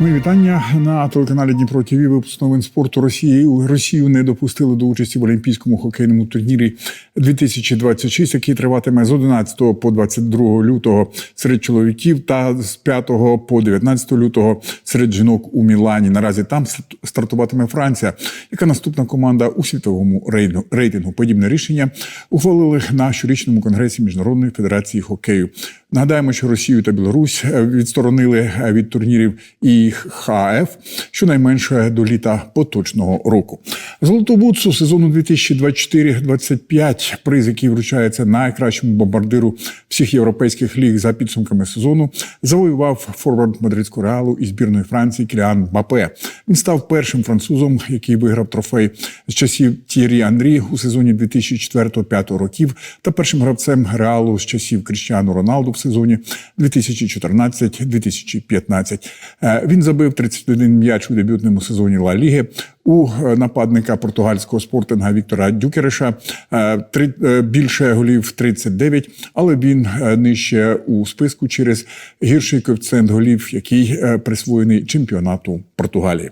Мої вітання на телеканалі Дніпро ТВ. Випуск новин спорту Росії. Росію не допустили до участі в Олімпійському хокейному турнірі 2026, який триватиме з 11 по 22 лютого серед чоловіків та з 5 по 19 лютого серед жінок у Мілані. Наразі там стартуватиме Франція, яка наступна команда у світовому рейтингу. Подібне рішення ухвалили на щорічному конгресі Міжнародної федерації хокею. Нагадаємо, що Росію та Білорусь відсторонили від турнірів і ІХФ щонайменше до літа поточного року. Золоту бутсу сезону 2024-25 приз, який вручається найкращому бомбардиру всіх європейських ліг за підсумками сезону, завоював форвард мадридського реалу і збірної Франції Кіліан Бапе. Він став першим французом, який виграв трофей з часів Тірі Андрі у сезоні 2004-2005 років, та першим гравцем реалу з часів Кріщану Роналду в сезоні 2014-2015. Е, Він забив 31 м'яч у дебютному сезоні Ла Ліги. У нападника португальського спортинга Віктора Дюкереша е, три е, більше голів 39, але він нижче у списку через гірший коефіцієнт голів, який присвоєний чемпіонату Португалії.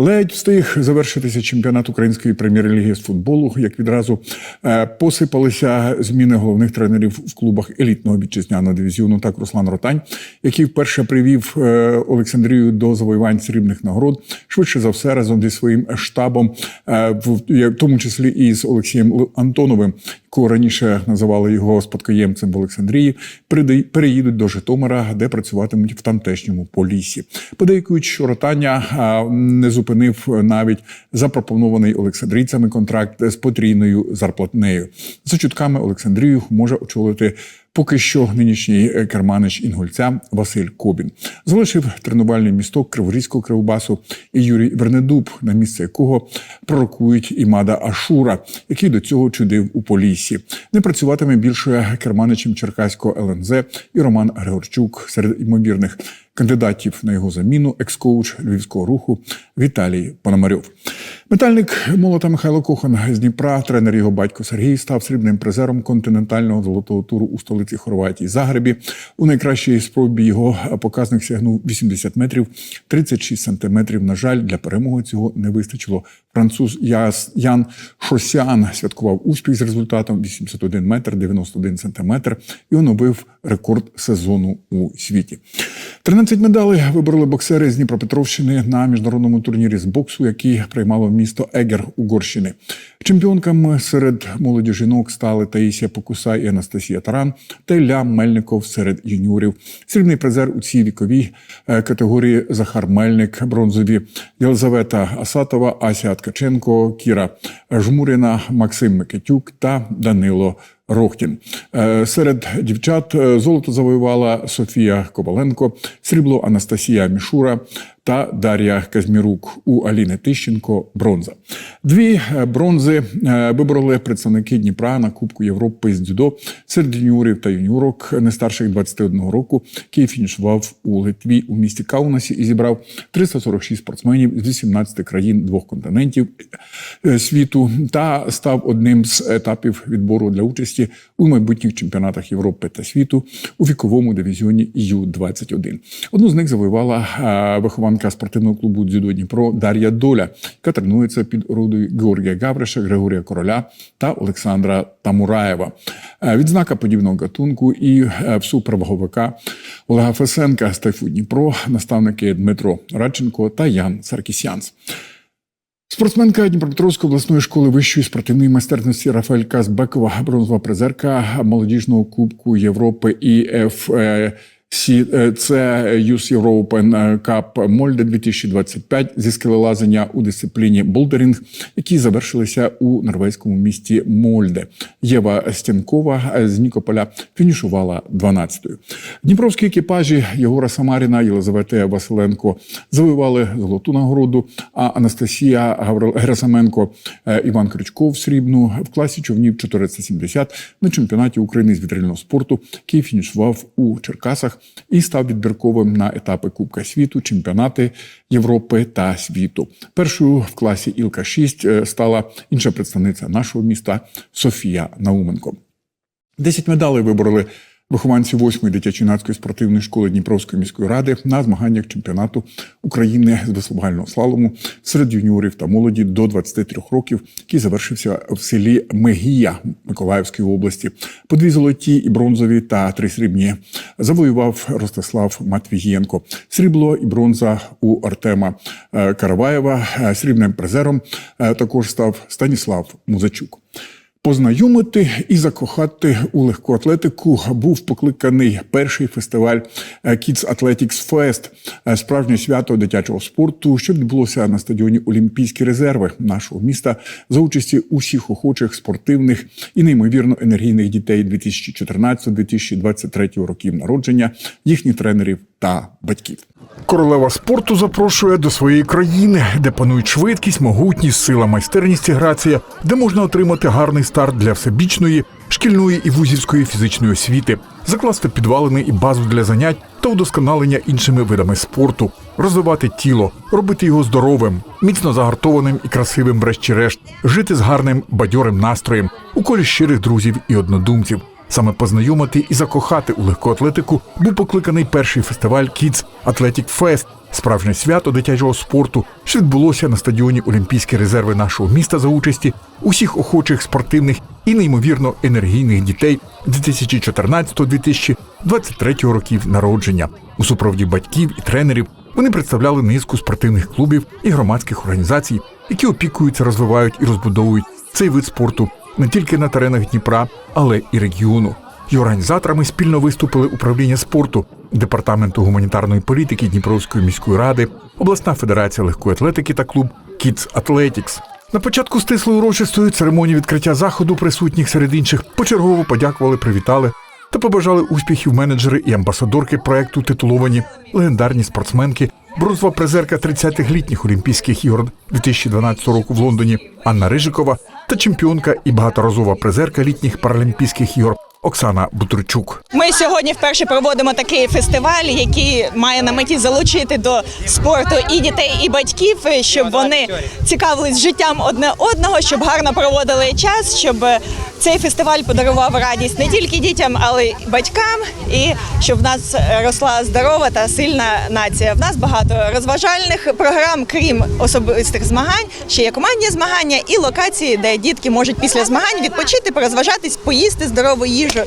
Ледь встиг завершитися чемпіонат української прем'єр-ліги з футболу. Як відразу е, посипалися зміни головних тренерів в клубах елітного вітчизняного дивізіону. Так Руслан Ротань, який вперше привів е, Олександрію до завоювань срібних нагород, швидше за все разом зі своїм штабом, е, в тому числі і з Олексієм Антоновим, якого раніше називали його спадкоємцем в Олександрії, переїдуть до Житомира, де працюватимуть в тамтешньому полісі. Подейкують, що ротання не зупинив навіть запропонований Олександрійцями контракт з потрійною зарплатнею. За чутками Олександрію може очолити. Поки що нинішній керманич інгульця Василь Кобін залишив тренувальний місток Криворізького кривбасу і Юрій Вернедуб, на місце якого пророкують Імада Ашура, який до цього чудив у Поліссі. Не працюватиме більше керманичем Черкаського ЛНЗ і Роман Григорчук серед ймовірних кандидатів на його заміну, екс-коуч львівського руху Віталій Пономарьов. Метальник молота Михайло Кохан з Дніпра, тренер його батько Сергій, став срібним призером континентального золотого туру у столиці Хорватії Загребі. У найкращій спробі його показник сягнув 80 метрів 36 сантиметрів. На жаль, для перемоги цього не вистачило. Француз Ян Шосян святкував успіх з результатом 81 метр 91 сантиметр і оновив рекорд сезону у світі. 13 медалей вибороли боксери з Дніпропетровщини на міжнародному турнірі з боксу, який приймало місто Егер Угорщини. Чемпіонками серед молоді жінок стали Таїсія Покусай і Анастасія Таран та Ілля Мельников серед юніорів. Срібний призер у цій віковій категорії Захар Мельник, бронзові Єлизавета Асатова, Ася Ткаченко, Кіра Жмуріна, Максим Микитюк та Данило. Рохтін серед дівчат золото завоювала Софія Коваленко, срібло Анастасія Мішура та Дар'я Казмірук у Аліни Тищенко. Бронза. Дві бронзи вибороли представники Дніпра на Кубку Європи з дзюдо серед юніорів та юніорок не старших 21 року, який фінішував у Литві у місті Каунасі і зібрав 346 спортсменів з 18 країн двох континентів світу та став одним з етапів відбору для участі у майбутніх чемпіонатах Європи та світу у віковому дивізіоні Ю-21. Одну з них завоювала вихованка спортивного клубу «Дзюдо Дніпро Дар'я Доля, яка тренується під орудою Георгія Гавриша, Григорія Короля та Олександра Тамураєва. Відзнака подібного гатунку і всуперваговика Олега Фесенка з Тайфу Дніпро, наставники Дмитро Радченко та Ян Саркісянс. Спортсменка Дніпропетровської обласної школи вищої спортивної майстерності Рафаель Казбекова, бронзова призерка молодіжного кубку Європи ІФ це Youth European Cup Мольде 2025 зі скелелазання у дисципліні болдерінг, які завершилися у норвезькому місті Мольде. Єва Стянкова з Нікополя фінішувала 12-ю. Дніпровські екіпажі Єгора Самаріна, Єлизавети Василенко завоювали золоту нагороду. А Анастасія Герасаменко, Іван Крючков срібну в класі човнів 470 на чемпіонаті України з вітрильного спорту, який фінішував у Черкасах і став відбірковим на етапи Кубка світу, чемпіонати Європи та світу. Першою в класі Ілка 6 стала інша представниця нашого міста Софія Науменко. Десять медалей вибороли вихованці 8-ї дитячо-юнацької спортивної школи Дніпровської міської ради на змаганнях чемпіонату України з веслувального слалому серед юніорів та молоді до 23 років, який завершився в селі Мегія Миколаївської області. По дві золоті і бронзові та три срібні завоював Ростислав Матвієнко. Срібло і бронза у Артема е, Караваєва. Е, Срібним призером е, також став Станіслав Музачук. Познайомити і закохати у легку атлетику був покликаний перший фестиваль е, Kids Athletics Fest – е, справжнє свято дитячого спорту, що відбулося на стадіоні Олімпійські резерви нашого міста за участі усіх охочих спортивних і неймовірно енергійних дітей 2014-2023 років народження, їхніх тренерів та батьків. Королева спорту запрошує до своєї країни, де панують швидкість, могутність, сила, майстерність і грація, де можна отримати гарний старт для всебічної, шкільної і вузівської фізичної освіти, закласти підвалини і базу для занять та удосконалення іншими видами спорту, розвивати тіло, робити його здоровим, міцно загартованим і красивим, врешті-решт, жити з гарним бадьорим настроєм у колі щирих друзів і однодумців. Саме познайомити і закохати у легку атлетику був покликаний перший фестиваль Kids Athletic Fest – справжнє свято дитячого спорту, що відбулося на стадіоні Олімпійські резерви нашого міста за участі усіх охочих спортивних і неймовірно енергійних дітей 2014-2023 років народження. У супроводі батьків і тренерів вони представляли низку спортивних клубів і громадських організацій, які опікуються, розвивають і розбудовують цей вид спорту не тільки на теренах Дніпра, але і регіону. І організаторами спільно виступили управління спорту, департаменту гуманітарної політики Дніпровської міської ради, обласна федерація легкої атлетики та клуб Kids Athletics. На початку стислої урочистої церемонії відкриття заходу присутніх серед інших почергово подякували, привітали та побажали успіхів менеджери і амбасадорки проекту титуловані легендарні спортсменки, бронзова призерка 30-х літніх Олімпійських ігор 2012 року в Лондоні Анна Рижикова та чемпіонка і багаторазова призерка літніх паралімпійських ігор Оксана Бутурчук. Ми сьогодні вперше проводимо такий фестиваль, який має на меті залучити до спорту і дітей, і батьків, щоб вони цікавились життям одне одного, щоб гарно проводили час, щоб цей фестиваль подарував радість не тільки дітям, але й батькам, і щоб в нас росла здорова та сильна нація. В нас багато розважальних програм, крім особистих змагань, ще є командні змагання і локації, де дітки можуть після змагань відпочити, порозважатись, поїсти здорову їжу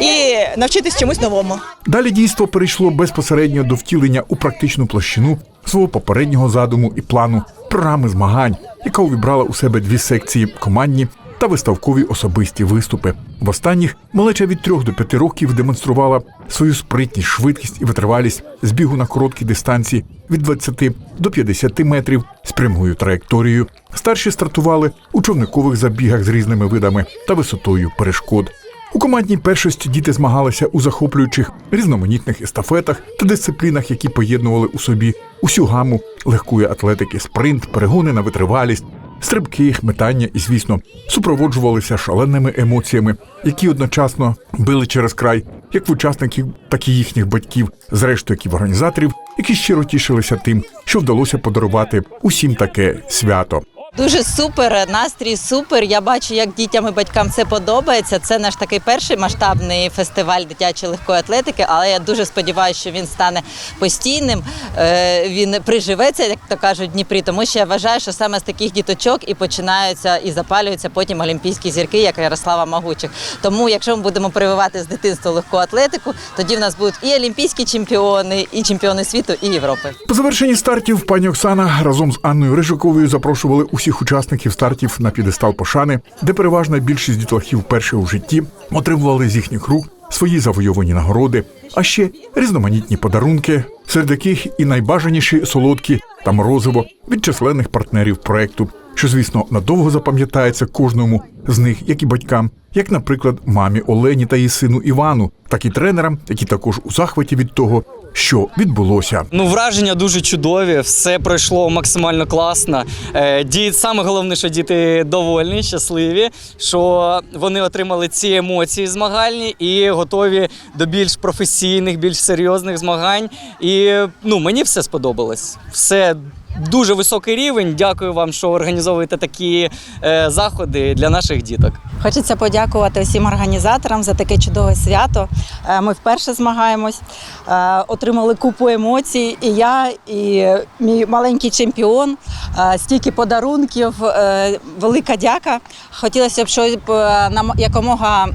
і навчитись чомусь новому. Далі дійство перейшло безпосередньо до втілення у практичну площину свого попереднього задуму і плану програми змагань, яка увібрала у себе дві секції командні та виставкові особисті виступи. В останніх малеча від 3 до 5 років демонструвала свою спритність, швидкість і витривалість з бігу на короткій дистанції від 20 до 50 метрів з прямою траєкторією. Старші стартували у човникових забігах з різними видами та висотою перешкод. У командній першості діти змагалися у захоплюючих різноманітних естафетах та дисциплінах, які поєднували у собі усю гаму легкої атлетики, спринт, перегони на витривалість, стрибки, метання і, звісно, супроводжувалися шаленими емоціями, які одночасно били через край як в учасників, так і їхніх батьків, зрештою як і в організаторів, які щиро тішилися тим, що вдалося подарувати усім таке свято. Дуже супер, настрій супер. Я бачу, як дітям і батькам це подобається. Це наш такий перший масштабний фестиваль дитячої легкої атлетики, але я дуже сподіваюся, що він стане постійним. е, Він приживеться, як то кажуть, в Дніпрі. Тому що я вважаю, що саме з таких діточок і починаються і запалюються потім олімпійські зірки, як Ярослава Магучих. Тому, якщо ми будемо прививати з дитинства легку атлетику, тоді в нас будуть і олімпійські чемпіони, і чемпіони світу, і Європи. По завершенні стартів пані Оксана разом з Анною Рижиковою запрошували усіх учасників стартів на п'єдестал пошани, де переважна більшість дітлахів вперше у житті отримували з їхніх рук свої завойовані нагороди, а ще різноманітні подарунки, серед яких і найбажаніші солодкі та морозиво від численних партнерів проекту, що, звісно, надовго запам'ятається кожному з них, як і батькам, як, наприклад, мамі Олені та її сину Івану, так і тренерам, які також у захваті від того, що відбулося. Ну, враження дуже чудові, все пройшло максимально класно. Е, Діт, саме головне, що діти довольні, щасливі, що вони отримали ці емоції змагальні і готові до більш професійних, більш серйозних змагань. І ну, мені все сподобалось. Все дуже високий рівень. Дякую вам, що організовуєте такі е, заходи для наших діток. Хочеться подякувати всім організаторам за таке чудове свято. Е, Ми вперше змагаємось, е, отримали купу емоцій. І я, і мій маленький чемпіон, е, стільки подарунків. Велика дяка. Хотілося б, щоб е, нам якомога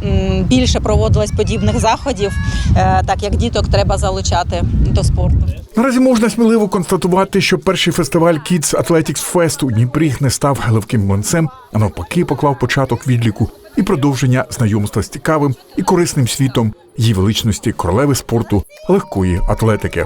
більше проводилось подібних заходів, е, так як діток треба залучати до спорту. Наразі можна сміливо констатувати, що перший фестиваль Kids Athletics Fest у Дніпрі не став галевким млинцем, а навпаки поклав початок відліку і продовження знайомства з цікавим і корисним світом її величності королеви спорту легкої атлетики.